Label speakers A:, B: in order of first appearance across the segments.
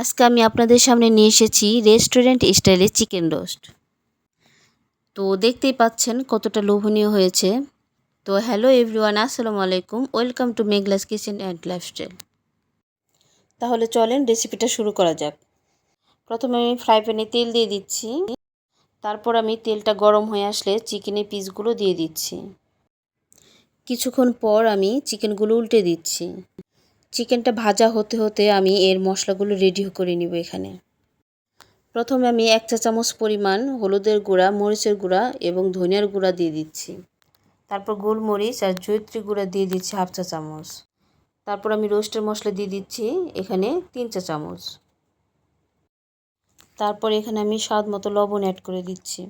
A: আজকে আমি আপনাদের সামনে নিয়ে এসেছি রেস্টুরেন্ট স্টাইলে চিকেন রোস্ট। তো দেখতেই পাচ্ছেন কতটা লোভনীয় হয়েছে। তো হ্যালো এভরিওয়ান, আসসালামু আলাইকুম। Welcome to Meghla's kitchen and lifestyle. তাহলে চলেন রেসিপিটা শুরু করা যাক। প্রথমে আমি ফ্রাই প্যানে তেল দিয়ে দিচ্ছি। তারপর আমি তেলটা গরম হয়ে আসলে চিকেনের পিসগুলো দিয়ে দিচ্ছি। কিছুক্ষণ পর আমি চিকেনগুলো উল্টে দিচ্ছি। চিকেনটা ভাজা হতে হতে আমি এর মশলাগুলো রেডি করে নিব এখানে। প্রথমে আমি এক চা চামচ পরিমাণ হলুদের গুঁড়া, মরিচের গুঁড়া এবং ধনিয়ার গুঁড়া দিয়ে দিচ্ছি। তারপর গোলমরিচ আর জৈত্রী গুঁড়া দিয়ে দিচ্ছি হাফ চা চামচ। তারপর আমি রোস্টের মশলা দিয়ে দিচ্ছি এখানে তিন চা চামচ। তারপর এখানে আমি স্বাদ মতো লবণ অ্যাড করে দিচ্ছি।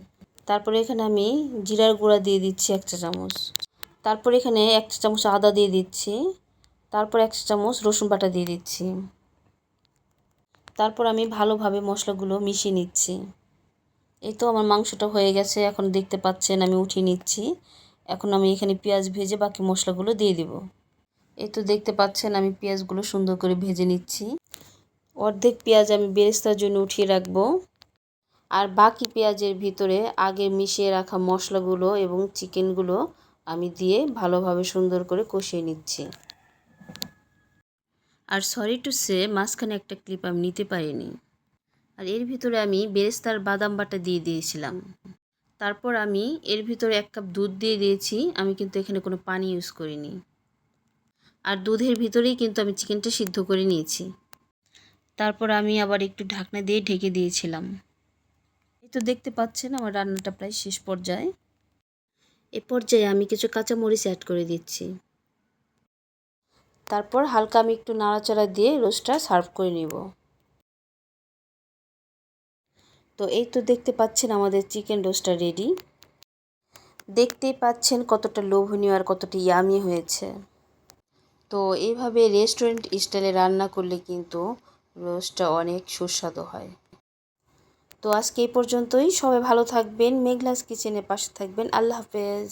A: তারপরে এখানে আমি জিরার গুঁড়া দিয়ে দিচ্ছি এক চা চামচ। তারপর এখানে এক চা চামচ আদা দিয়ে দিচ্ছি। তারপর এক চামচ রসুন বাটা দিয়ে দিচ্ছি। তারপর আমি ভালোভাবে মশলাগুলো মিশিয়ে নিচ্ছি। এই তো আমার মাংসটা হয়ে গেছে, এখন দেখতে পাচ্ছেন আমি উঠিয়ে নিচ্ছি। এখন আমি এখানে পেঁয়াজ ভেজে বাকি মশলাগুলো দিয়ে দিব। এই তো দেখতে পাচ্ছেন আমি পেঁয়াজগুলো সুন্দর করে ভেজে নিচ্ছি। অর্ধেক পেঁয়াজ আমি বেরেস্তার জন্য উঠিয়ে রাখব। আর বাকি পেঁয়াজের ভিতরে আগে মিশিয়ে রাখা মশলাগুলো এবং চিকেনগুলো আমি দিয়ে ভালোভাবে সুন্দর করে কষিয়ে নিচ্ছি। আর সরি টু সে মাঝখানে একটা ক্লিপ আমি নিতে পারিনি। আর এর ভিতরে আমি বেরেস্তার বাদাম বাটা দিয়ে দিয়েছিলাম। তারপর আমি এর ভিতরে এক কাপ দুধ দিয়ে দিয়েছি, আমি কিন্তু এখানে কোনো পানি ইউজ করিনি। আর দুধের ভিতরেই কিন্তু আমি চিকেনটা সিদ্ধ করে নিয়েছি। তারপর আমি আবার একটু ঢাকনা দিয়ে ঢেকে দিয়েছিলাম। এই তো দেখতে পাচ্ছেন, আমার রান্নাটা প্রায় শেষ পর্যায়ে। এ পর্যায়ে আমি কিছু কাঁচামরিচ অ্যাড করে দিচ্ছি। তারপর হালকা আমি একটু নাড়াচাড়া দিয়ে রোস্টটা সার্ভ করে নিব। তো এই তো দেখতে পাচ্ছেন আমাদের চিকেন রোস্টটা রেডি। দেখতেই পাচ্ছেন কতটা লোভনীয় আর কতটা ইয়ামি হয়েছে। তো এইভাবে রেস্টুরেন্ট স্টাইলে রান্না করলে কিন্তু রোস্টটা অনেক সুস্বাদু হয়। তো আজকে এই পর্যন্তই। সবাই ভালো থাকবেন। মেঘলাস কিচেনের পাশে থাকবেন। আল্লাহ হাফেজ।